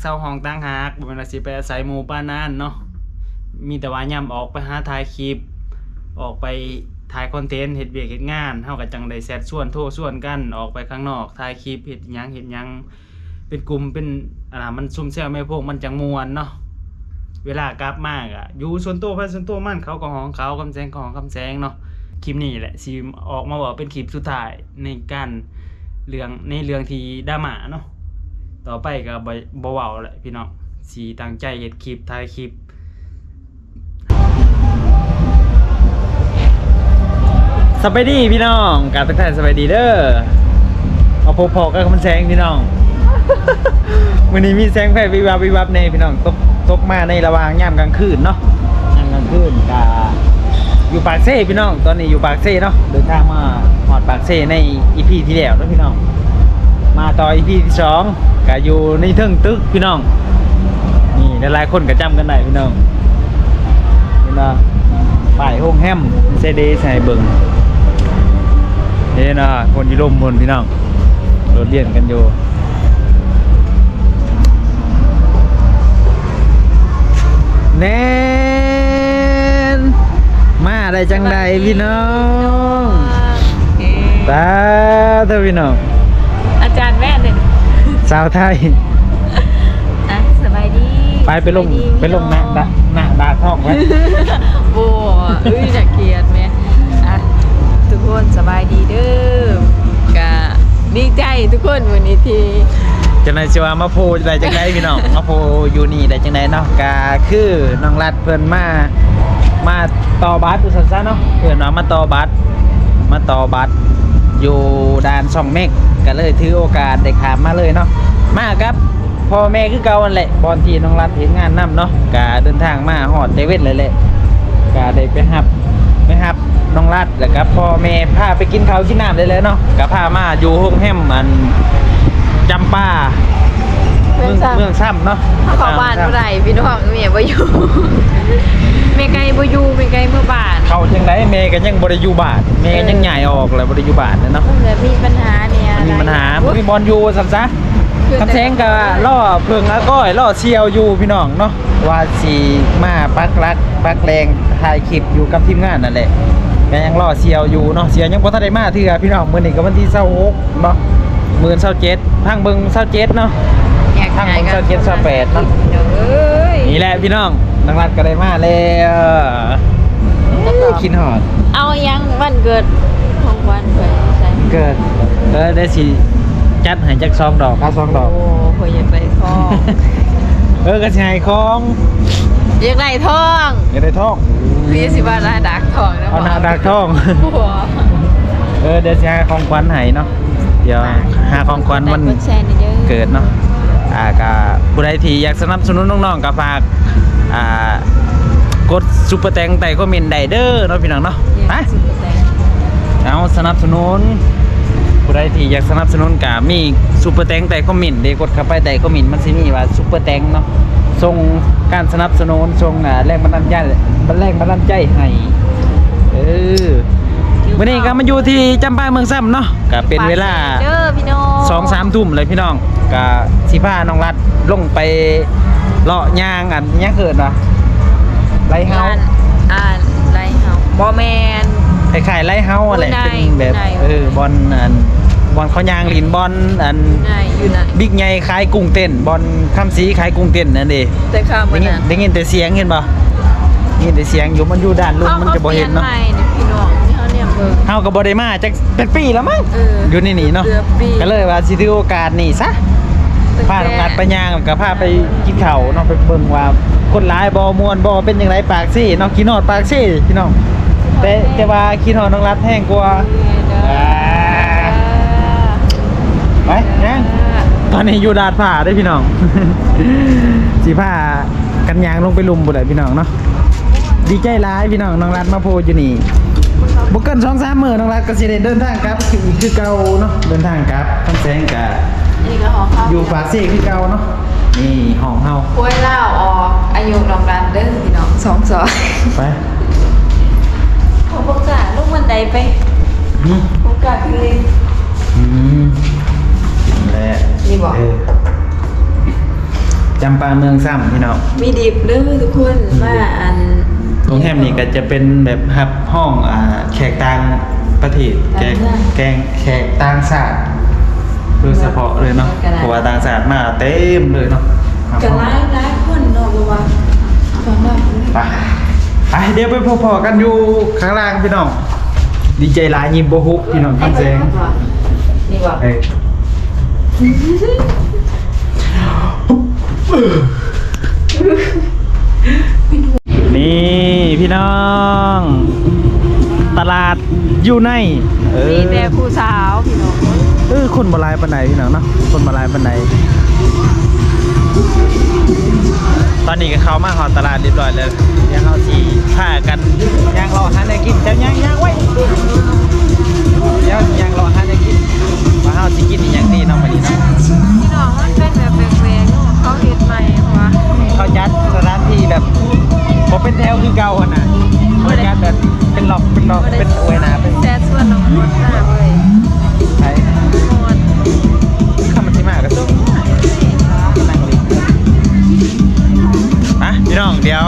เศร้าห้องตั้งหากบ่แม่นว่าสิไปอาศัยหมู่ป้านนั้นเนาะมีแต่ว่าย่ำออกไปหาถ่ายคลิป ออกไปถ่ายคอนเทนต์เฮ็ดเวียกเฮ็ดงานเฮาก็จังได้แชทชวนโทรชวนกันออกไปข้างนอกถ่ายคลิปเฮ็ดหยังเฮ็ดหยังเป็นกลุ่มเป็นอ่ามันซุ่มแซวแม่พวกมันจังมวนเนาะเวลากลับมากอะอยู่ส่วนตัวไปส่วนตัวมันเขาก็ห้องเขาคำแสงก็ห้องคำแสงเนาะคลิปนี้แหละสิออกมาบอกเป็นคลิปสุดท้ายในการเรื่องในเรื่องที่ดราม่าเนาะ ต่อไปก็บ่บ่เว้าแหละพี่น้องสิตั้งใจเฮ็ดคลิปถ่ายคลิปสบายดีพี่น้องการทักทายสบายดีเด้อเอาพอๆก็มันแสงพี่น้องวันนี้มีแสงไฟวิวับวิวับในพี่น้องตกตกมาในระหว่างยามกลางคืนเนาะยามกลางคืนกาอยู่ปากเซ่พี่น้อง ตอนนี้อยู่ปากเซ่เนาะเดินทางมาหอดปากเซ่ในอีพีที่แล้วนะพี่น้อง มาต่ออีพีที่สองก็อยู่ในเทิงตึกพี่น้อง นี่หลายๆคนก็จำกันได้พี่น้องเห็นเนาะป้ายโฮงแฮมเซเดใส่เบิงเห็นเนาะคนอยี่ลมบนพี่น้องรถเลียนกันอยู่แนนมาได้จังใดพี่น้องตา สาวไทยอะสบายดีไปไปลงสบายดีไปลงหน้าดาหน้าดาท้องไว้ โอ้เอ้ยจะเกลียดไหมอะทุกคนสบายดีเด้อกะดีใจทุกคนวันนี้ที่จังไดสิว่ามาโพได้จังไดพี่น้องมาโพอยู่นี่ได้จังไดเนาะก็คือน้องรัดเพิ่นมามาต่อบัสอยู่ซั่นซะเนาะเพิ่นว่ามาต่อบัสมาต่อบัส อยู่ด่านช่องเมฆก็เลยถือโอกาสได้ขามมาเลยเนาะมาครับพ่อแม่คือเก่านั่นแหละบอนที่น้องรัดเห็นงานนํเนาะก็เดินทางมาฮอดเตเว่นเลยแหละก็ได้ไปรับไปรับน้องรัดแล้วก็พ่อแม่พาไปกินข้าวกินน้ำได้เลยเนาะก็พามาอยู่โฮงแฮมอันจำป้าเมืองเมืองซ้ำเนาะเขาเข้าบ้านเมื่อไหร่พี่น้องเมียบ่อยู่ เมไกลบ่อยู่เมไกลเมื่อบ้านเขาจังไดเมย์กันยังบริยูบาทเมย์กันยังใหญ่ออกแล้วบริยูบาทเนาะเพิ่งมีปัญหาเนี่ยมีปัญหาโอ๊ยมีบอลยูสัมซะคำแสงกับล่อเพิงแล้วก็ล่อเชียวอยู่พี่น้องเนาะว่าสีมาปักรักปักแรงถ่ายคลิปอยู่กับทีมงานนั่นแหละก็ยังล่อเชียวอยู่เนาะเชียวยังบ่ทันได้มาเทื่อพี่น้องมื้อนี้ก็วันที่26เนาะมื้อ27พังเบิ่ง27เนาะอยากทางหายของเจ้าเจ็ดสแปดเนอะเดี๋ยวเอ้ยนี่แหละพี่น้อง นังรัดก็ได้มาแล้วคินหอด เอายังวันเกิดของวันเกิดใช่เกิดเออได้สิจัดให้จักซองดอกค่าซองดอก โอ้โหอยากได้ทอง เออกระชายของอยากได้ทองอยากได้ทองพี่สิว่าได้ดักทองนะเอาหน้าดักทอง หัวเออเดี๋ยวสิหาของขวัญให้เนาะ เดี๋ยวหาของขวัญมันกดแชร์นี่เด้อเกิดเนาะ อ่าก็ผู้ใดที่อยากสนับสนุนน้องๆก็ฝาก อ่ากดซุปเปอร์แตงไต่คอมเมนต์ได้เด้อเนาะพี่น้องเนาะไปสุดแตงเอาสนับสนุนผู้ใดที่อยากสนับสนุนกามีซูเปอร์แตงแต่คอมเมนต์เดกดเข้าไปแต่คอมเมนต์มันสิมีว่าซูเปอร์แตงเนาะส่งการสนับสนุนส่งอ่าแรงบันดาลใจบันแรงบันดาลใจให้เออวันนี้ก็มาอยู่ที่จำปาเมืองซ้ำเนาะก็เป็นเวลาเด้อพี่น้อง สองสามทุ่มเลยพี่น้องก็สิพาน้องรัดลงไปเลาะยางอันยังเกิดวะไรเฮาอ่านอ่านไรเฮาบ่แมนคล้ายๆไรเฮาอะไรอยู่ในเป็นแบบอยู่ในเออบอลอันบอลเขายางลินบอลอันไหนอยู่ไหนบิ๊กใหญ่ขายกุ้งเต้นบอลคำสีขายกุ้งเต้นนั่นเองแต่ข้ามได้มันยินน่ะได้ยินแต่เสียงเห็นป่ะได้ยินแต่เสียงอยู่มันอยู่ด้านลุมมันจะบ่เห็นเนาะ เขาเนี่ยเบิ่งเฮาก็บ่ได้มาจักเป็นปีแล้วมั้งเออออยู่ในนี่เนาะเกือบปีก็เลยว่าสิถือโอกาสนี่ซะพาน้องนัดไปย่างแล้วก็พาไปกินข้าวเนาะไปเบิ่งว่าคนร้ายบ่ม่วนบ่เป็นจังไดปากซี่เนาะกินฮอดปากซี่พี่น้องแต่แต่ว่ากินฮอดน้องรัดแห้งกว่าอ่าไปย่างตอนนี้อยู่ดาดผ้าได้อพี่น้องสีผ้ากันยางลงไปลุมบุได้พี่น้องเนาะดีใจร้ายพี่น้องน้องรัดมาโพอยู่นี่ บุกเกินสองสามมือน้องรัดก็สิได้เดินทางกลับคือคือเก่าเนาะเดินทางกลับทั้งแสงกับนี่ก็ของเขาอยู่ฝากเซ่คือเก่าเนาะนี่ห้องเฮาป่วยเล่าออกอายุน้องรันเด้อพี่น้องสองสองไปผมบอกจ้าลูกมันใดไปอืมผมกะคืออืมและนี่บอกเออจำปาเมืองซ้ำพี่น้องมีดิบเด้อทุกคนว่าอัน โรงแรมนี่ก็จะเป็นแบบฮับห้องอ่าแขกต่างประเทศแขกแกงแขกต่างชาติโดยเฉพาะเลยเนาะเพราะว่าต่างชาติมาเต็มเลยเนาะครับกันร้ายร้ายคนเนาะบ่ว่าฟังได้ไปไปเดี๋ยวไปพอๆกันอยู่ข้างล่างพี่น้องดีใจหลายยิ้มโบฮุกพี่น้องคำแสงนี่บ่เอ้ยนี่ พี่น้อง ตลาดอยู่ในเออมีแต่ผู้สาวพี่น้องเออคนมาลายปันไหนพี่น้องเนาะคนมาลายปันไหนตอนนี้ก็เข้ามาหอตลาดเรียบร้อยแล้วยังเอาสีผ้ากันยางรอหาอะไรกินจะยังยังไว้เดี๋ยวยังรอหาอะไรกินว่าเฮาสิกินอหย่างดีเนาะมื้อนี้เนาะ พี่น้องมันเป็นแบบแปลกๆเนาะเขาเฮ็ดใหม่เพราะว่าเขาจัดสถานที่แบบ ผมเป็นแถวคือเก่าอะนะเขาจัดแบบเป็นหลอกเป็นหลอกเป็นอวยหนาเป็นแซ่ส่วนน้องมดหน้าเว้ยไอ้มดข้ามันสิมากก็ต้องนั่งเลยอะพี่น้องเดี๋ยว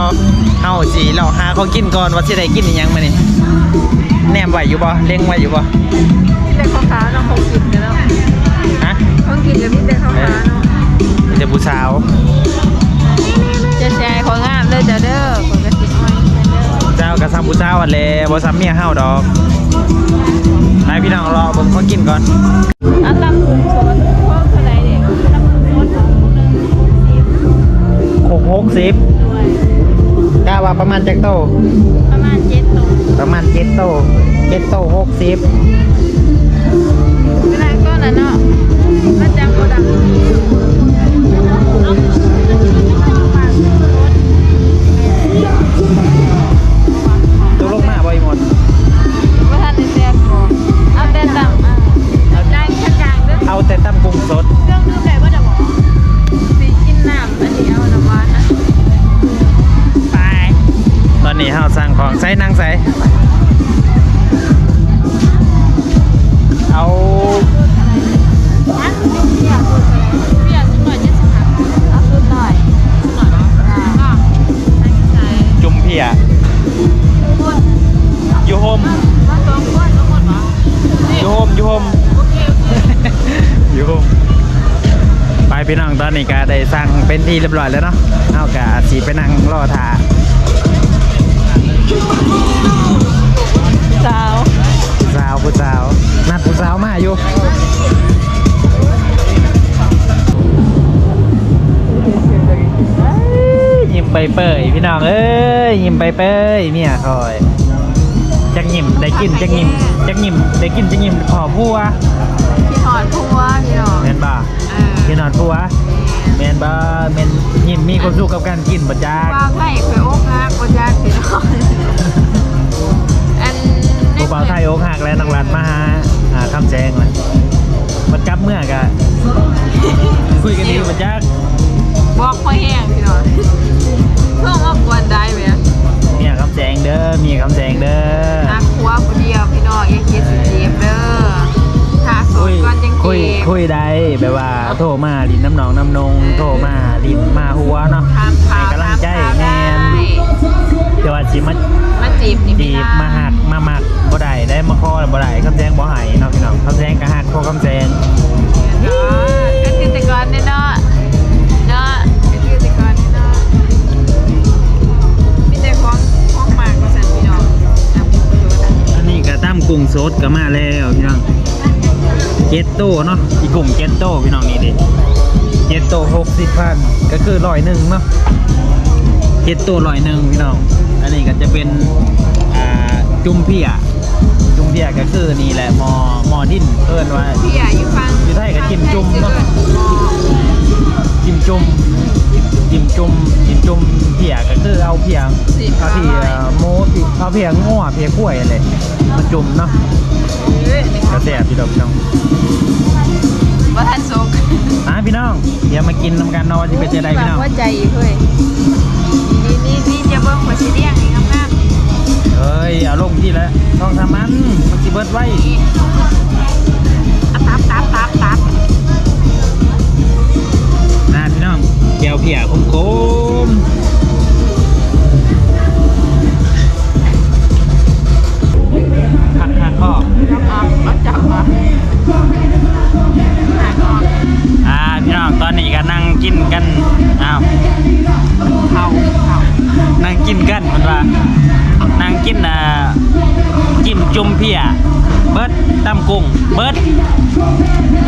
เฮาสิเราหาเขากินก่อนว่าสิได้กินอีหยังมื้อนี้แนมไว้อยู่บ่เล็งไว้อยู่บ่มีแต่ขาวๆเนาะของกินกันเนาะฮะของกินก็มีแต่ขาวๆเนาะมีแต่ผู้สาวจะแชร์ข องงามเด้อจ้ะเด้อคนก็สิอ้อยเด้อเจ้ากับซ้ำผู้สาวอันแหละบ่ซ้ำเมียเฮาดอกไปพี่น้องรอเบิ่งเขากินก่อนอันตำกุ้งสดพวกเท่าไหร่เด็กตำกุ้งสดหนึ่งสิบหกหกสิบด้วยกล้าว่าประมาณจักโต ประมาณเจ็ดตัวประมาณเจ็ดโตเจ็ดโตหกสิบ เวลาก็น่ะเนาะมันจัง สดเครื่องดื่มได้บ่ดอกบ่สิกินน้ำอันนี้เอาน้ำหวานนะไปตอนนี้เฮาสั่งของใส่นางใส่เอาอันนี้เปียกสุดเลยเปียกสุดหน่อย75เอาสุดหน่อยสุดหน่อยเนาะก็ใส่ใส่จุ่มเพียคนอยู่โฮมมาสองคนทุกคนเหรออยู่โฮมอยู่โฮมโอเคโอเคอยู่โฮมไป พี่น้องตอนนี้ก็ได้สั่งเป็นที่เรียบร้อยแล้วเนาะเอากะสีไปนั่งรอท่าสาวสาวผู้สาวนัดผู้สาวมาอยู่ยิ้มไปเปยพี่น้องเอ้ยยิ้มไปเปยเมียคอยจักยิ้มได้กินจักยิ้มจักยิ้มได้กินจักยิ้มขอผัวพี่หอดพัวพี่น้องแม่นบ่เออ กินนอนผัวแม่นบ่แม่นยิ้มมีความสุขกับการกินบ่จักวางไว้เคยอกหักบ่ยากพี่น้องอันผู้บ่าวไทยอกหักแล้วน้องรัดมาหาหาคำแจงเลยมันกลับเมื่อกะคุยกันดีบ่จักบอกพ่อแห้งพี่น้องเพิ่งมากวนได้ไหมเมียคำแจงเด้อเมียคำแจงเด้อนักครัวผู้เดียวพี่น้องอย่าคิดสิเจ็บเด้อถ้าโสคุดยก่อนจังคุยเจ็บคุยได้แบบว่าโทรมาลินน้ำนองน้ำนงโทรมาลินมาหัวเนาะถามให้ข่าวกำลังใจถามแมข่าวนได้เดี๋ยวว่าสิมามาจีบนี่จีบมาหักมาหมักบ่ได้ได้มาคอบ่ได้คำแจงบ่ให้เนาะพี่น้องคำแจงก็หักโทรคำแจงเนาะก็คือแต่ก่อนเนี่ยเนาะเนาะก็คือแต่ก่อนเนี่ยเนาะมีแต่ของของหมากว่าซั่นพี่น้องอะดูนะอันนี้ก็ตั้มกุ้งสดก็มาแล้วพี่น้อง เจ็ดโตเนาะอีกุ้งเจ็ดโตพี่น้องนี่ดิเจ็ดโตหกสิบพันก็คือร้อยหนึ่งเนาะเจ็ดโตร้อยหนึ่งพี่น้อง อันนี้ก็จะเป็นอ่าจุ่มเพียจุ่มเพียก็คือนี่แหละหมอหมอดินเอิ้นว่า พี่อะอยู่ฟังอยู่ไทยก็จิ้มจุ่มเนาะหม้อ จิ้มจุ่มจิ้มจุ่มจิ้มจุ่มเพียก็คือเอาเพียเอาเพียโมที่เอาเพียงัวเพียกล้วยอะไรมาจุ่มเนาะเอ้ยนี่กระแสพี่ดอกพี่น้องบ่ทันสุกอะพี่น้องเดี๋ยวมากินน้ำกันเนาะว่าจะเป็นจะได้พี่น้องว่าใจอีกเฮ้ยนี่นี่นี่จะเบิ่งหัวสิเลี้ยงนี่งามเฮ้ยเอาลงที่แล้วต้องทำมันมันสิเบิดไว้ๆนี่อะตับตับตับตับนะ พี่น้องแก้วเพียคมคมหักหักข้อครับเอาจับมาหากออกอ่าพี่น้องตอนนี้ก็นั่งกินกันอ้าวเข่าเข่านั่งกินกันมันว่านั่งกินอ่าจิ้มจุ่มเพียเบิร์ดตำกุ้งเบิร์ด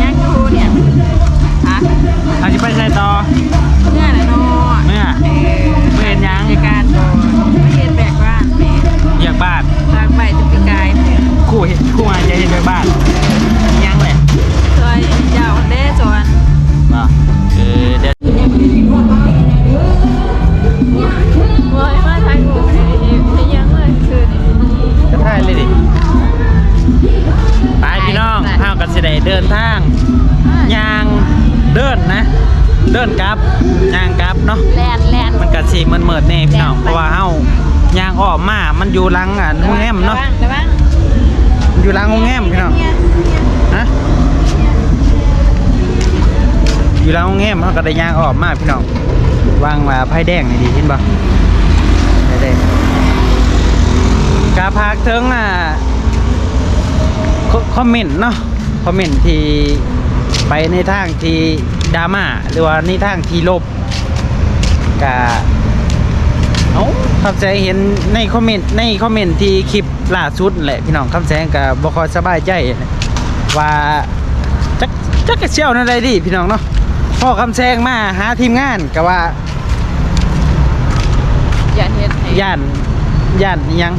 ย่างดูเนี่ย ฮะเอาสิไปใส่ต่อเมื่อนะเนาะเมื่อเออเมื่อเห็นยังในการก่อนไม่เห็นแบกบ้าน อยู่หลังโรงแรมพี่น้องฮะอยู่หลังโรงแรมเฮาก็ได้ยางออกมากพี่น้องวางว่าไผ่แดงนี่ดีเห็นบ่ไผ่แดงกาพักเถึงอะคอมเมนต์เนาะคอมเมนต์ที่ไปในทางที่ดราม่าหรือว่าในทางที่ลบกาเอ้าคำแสงเห็นในคอมเมนต์ในคอมเมนต์ที่คลิป ล่าสุดนั่นแหละพี่น้องคำแสงกับบคอยสบายใจว่าจักจักกระเชี่ยวนั่นไรดิพี่น้องเนาะพ่อคำแสงมาหาทีมงานก็ว่าอย่าเฮ็ดให้ย่านย่านอิหยัง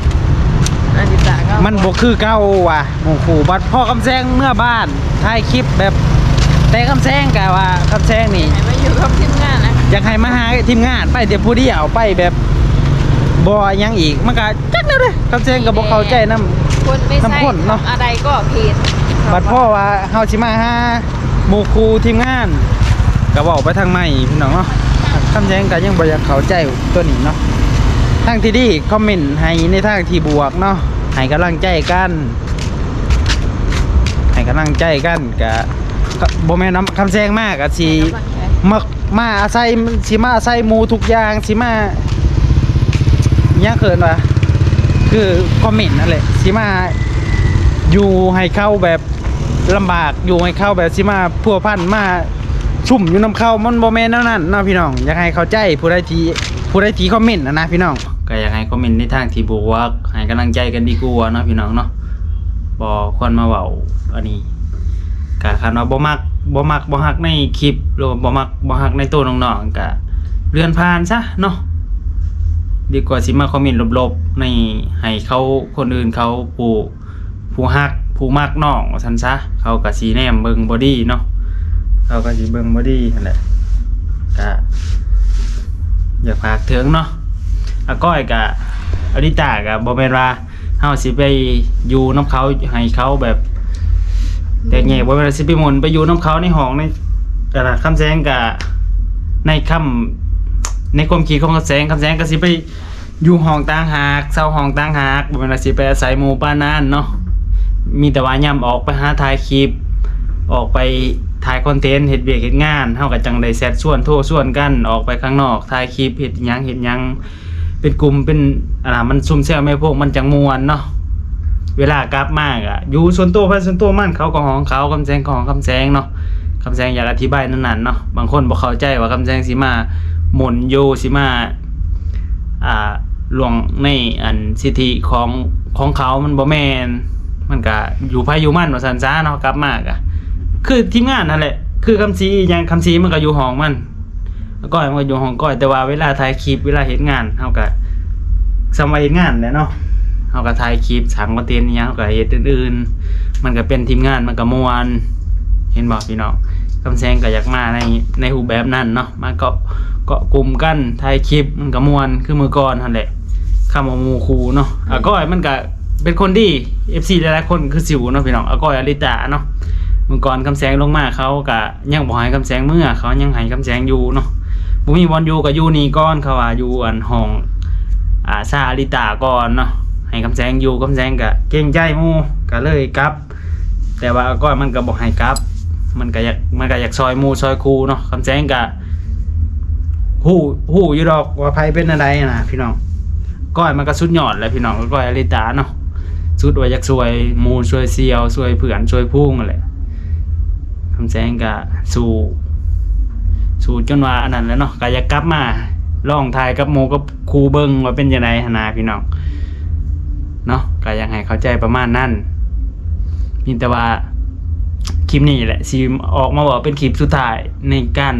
อันนี้ตาก็มันบกคือเก่าว่ะหมู่ขู่บัดพ่อคำแสงเมื่อบ้านถ่ายคลิปแบบแต่คำแสงกะว่าคำแสงนี่ให้มาอยู่กับทีมงานนะอยากให้มาหาทีมงานไปแต่ผู้เดียวไปแบบ บอยังอีกมันก็จักแนวเลยคำแสงกับบอกเข้าใจนํคนไม่ใช่น้ำข้นเนาะอะไรก็ผิดบัดพ่อว่าเฮาสิมาหาหมู่ครูทีมงานก็บอกไปทางใหม่พี่น้องเนาะคำแย้งก็ยังบ่อยากเข้าใจตัวนี้เนาะทางที่ดีคอมเมนต์ให้ในทางที่บวกเนาะให้กำลังใจกันให้กำลังใจกันก็ก็บ่แม่นคำแซงมากก็สิ มามาอาศัยสิมาอาศัยหมู่ทุกอย่างสิมา เนี่ยเขินว่าคือคอมเมนต์นั่นแหละสิมาอยู่ให้เข้าแบบลำบากอยู่ให้เข้าแบบสิมาพัวพันมาชุ่มอยู่น้ำเข้ามันโมเมนต์นั้นนาะพี่น้องอยากให้เข้าใจผู้ใดทีผู้ใดทีคอมเมนต์นะนะพี่น้องก็อยากให้คอมเมนต์ในทางที่บวกให้กำลังใจกันดีกว่าเนาะพี่น้องเนาะบ่ควรมาเว้าอันนี้ก็คันว่าบ่มักบ่มักบ่ฮักในคลิปหรือว่าบ่มักบ่ฮักในตัวน้องๆก็เลื่อนผ่านซะเนาะ ดีกว่าสิมาคอมเมนต์ลบๆ ในให้เขาคนอื่นเขาผู้ผู้ฮักผู้มักน้องว่าซั่นซะเขาก็สีแนมเบิงบอดี้เนาะเขาก็สิเบิงบอดี้นั่นแหละก็อยากฝากเถึงเนาะอาก้อยกะอริตาก็บ่แม่นว่าเฮาสิไปอยู่น้ำเขาให้เขาแบบแต่แง่บ่แม่นว่าสิไปมุนไปอยู่น้ำเขาในห้องในกระคำแสงกะในคำ ในความคิดของคำแสงคำแสงก็สิไปอยู่ห้องต่างหากเซาห้องต่างหากบ่แม่นว่าสิไปอาศัยหมู่ป้านันเนาะมีแต่ว่ายามออกไปหาถ่ายคลิป ออกไปถ่ายคอนเทนต์เฮ็ดเวียกเฮ็ดงานเฮาก็จังได้แซดส่วนโทรส่วนกันออกไปข้างนอกถ่ายคลิปเฮ็ดหยังเฮ็ดหยังเป็นกลุ่มเป็นอะไรมันซุ่มแซวแม่พวกมันจังม่วนเนาะเวลากลับมาก็อยู่ส่วนตัวไปส่วนตัวมันเขาก็ของเขาคำแสงของคำแสงเนาะคำแสงอยากอธิบายนั่นๆเนาะบางคนบ่เข้าใจว่าคำแสงสิมา มุนอยู่สิมาอ่าหลวงในอันสิทธิของของเขามันบ่แมนมันก็อยู่ภายอยู่มันว่าซันซะเนาะกลับมากอะคือทีมงานนั่นแหละ คือคำซีอย่างคำซีมันก็อยู่ห้องมันก้อยมันก็อยู่ห้องก้อยแต่ว่าเวลาถ่ายคลิปเวลาเฮ็ดงานเฮาก็สมัยเฮ็ดงานแหละเนาะเฮาก็ถ่ายคลิปสังคอนเทนต์อิหยังเฮาก็เฮ็ดอื่นๆ มันก็เป็นทีมงานมันก็ม่วนเห็นบ่พี่น้องคำแซงก็อยากมาในในรูปแบบนั้นเนาะมาเกาะ เกาะกลุ่มกันถ่ายคลิปมันก็ม่วนคือมือก่อนนั่นแหละคำว่าหมูคูเนาะอาก้อยมันก็เป็นคนดี FC หลายๆคนคือสิวเนาะพี่น้องอาก้อยอลิตาเนาะมือก่อนคำแสงลงมาเขาก็ยังบ่ให้คำแสงเมื่อเขายังให้คำแสงอยู่เนาะบ่มีบอลอยู่ก็อยู่นี่ก่อนเขาว่าอยู่อันห้องอ่าซาอลิตาก่อนเนาะให้คำแสงอยู่คำแสงก็เก่งใจหมู่ก็เลยกลับ แต่ว่าอาก้อยมันก็บ่ให้กลับ มันก็อยากมันก็อยากซอยหมู่ซอยครูเนาะคำแสงก็ หู้หูอยู่ดอกว่าไผเป็นอะไรนะพี่น้องก้อยมันก็สุดยอดแหล้วพี่น้องก้อยอลิตาเนาะสุดว่าอยากสวยมูสวยเซียวสวยเผื่อนสวยพุ่งอะไรคำแสงก็สู่สู่จนว่าอันนั้นแล้วเนาะก็อยากกลับมาลองทายกับหมูกับครูเบิงว่าเป็นยังไงหนนาพี่น้องเนาะก็ยากให้เข้าใจประมาณนั้นมีแต่ว่าคลิปนี้แหละสิออกมาบอกเป็นคลิปสุดท้ายในการ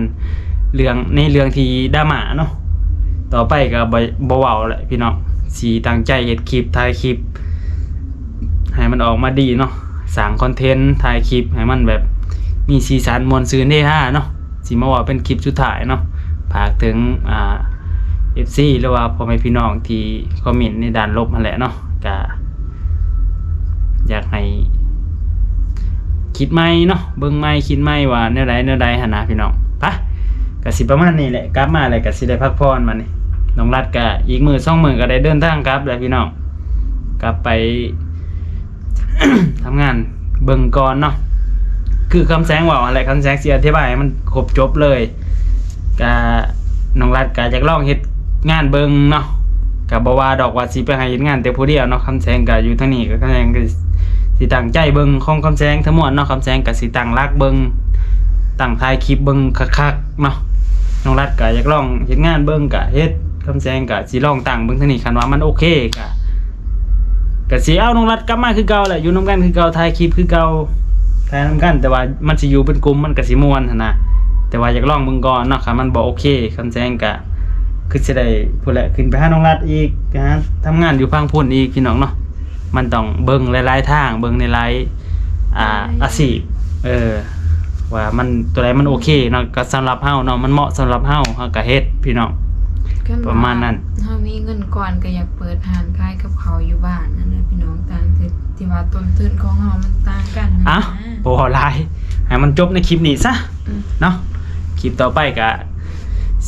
เรื่องในเรื่องที่ดราม่าเนาะต่อไปก็บ่บ่เว้าแหละพี่น้องสีตั้งใจเฮ็ดคลิปถ่ายคลิป ให้มันออกมาดีเนาะสร้างคอนเทนต์ถ่ายคลิปให้มันแบบมีสีสันมวลซื่นเด้ฮ่าเนาะสิมาว่าเป็นคลิปสุดท้ายเนาะฝากถึงอ่า FC หรือว่าพ่อแม่พี่น้องที่คอมเมนต์ในด้านลบนั่นแหละเนาะก็อยากให้คิดไม่เนาะเบิ่งไม่คิดไม่ว่าแนวใดแนวใดหั่นนะพี่น้อง ก็สิประมาณนี้แหละกลับมาแล้วก็สิได้พักผ่อนมานี่น้องรัดก็อีกมือสองมือก็ได้เดินทางกลับแล้วพี่น้องกลับไปทำงานเบิ่งก่อนเนาะคือคำแสงว่าอะไรคำแสงเสิอธิบายมันครบจบเลยก็น้องรัดก็อยากลองเฮ็ดงานเบิ่งเนาะก็บ่ว่าดอกว่าสิไปให้เฮ็ดงานแต่ผู้เดียวเนาะคำแสงก็อยู่ทางนี้ก็คำแสงก็สิตั้งใจเบิ่งของคำแสงทั้งหมดเนาะคำแสงกับสิตั้งรักเบิ่งตั้งท้ายคลิปเบิ่งคักๆเนาะ น้องรัดก็อยากลองเฮ็ดงานเบิ่งก็เฮ็ดคำแสงก็สิลองตั้งเบิ่งทางนี้คันว่ามันโอเคก็ก็สิเอาน้องรัดกลับมาคือเก่าแหละอยู่นํกันคือเก่าถ่ายคลิปคือเก่าถ่ายนํกัน แต่ว่ามันสิอยู่เป็นกลุ่มมันก็สิม่วนหั่นนะแต่ว่าอยากลองเบิ่งก่อนเนาะคันมันบ่โอเคคำแสงก็คือสิได้พูดแหละขึ้นไปหาน้องรัดอีกนะทำงานอยู่พังพุ่นอีกพี่น้องเนาะมันต้องเบิ่งหลายๆทางเบิ่งในหลายอ่าอาชีพเออ ว่ามันตัวใดมันโอเคเนาะก็สำหรับเฮาเนาะมันเหมาะสำหรับเฮาเฮาก็เฮ็ดพี่น้องก็ว่ประมาณนั้น ถ้ามีเงินก่อนก็อยากเปิดร้านขายกับเขาวอยู่บ้านนั่นแหละพี่น้องต่างที่ที่ว่าต้นทุนของเรามันต่างกันนะ อะบ่เอาหลายให้มันจบในคลิปนี้ซะอืม เนาะคลิปต่อไปก็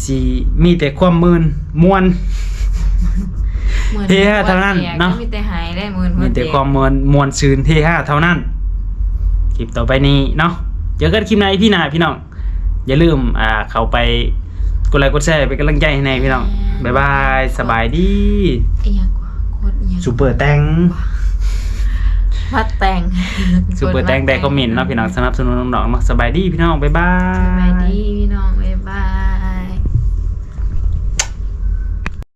สิมีแต่ความมืนม่วน หมือนเฮ้ยเท่านั้นเนาะ ก็มีแต่หายได้หมื่นมีแต่ความมวลมวลซืนเท่ห้าเท่านั้น คลิปต่อไปนี้เนาะ เจอกันคลิปไหนพี่หนาพี่น้อง อย่าลืมอ่าเข้าไปกดไลค์กดแชร์เป็นกำลังใจให้ในพี่น้องบ๊ายบายสบายดีอีหยังกว่าโคตรอีหยังซูเปอร์แตงวัดแต่งซูเปอร์แตงได้คอมเมนต์เนาะพี่น้องสนับสนุนน้องๆเนาะสบายดีพี่น้องบ๊ายบาสบายยดีพี่น้องบ๊ายบาย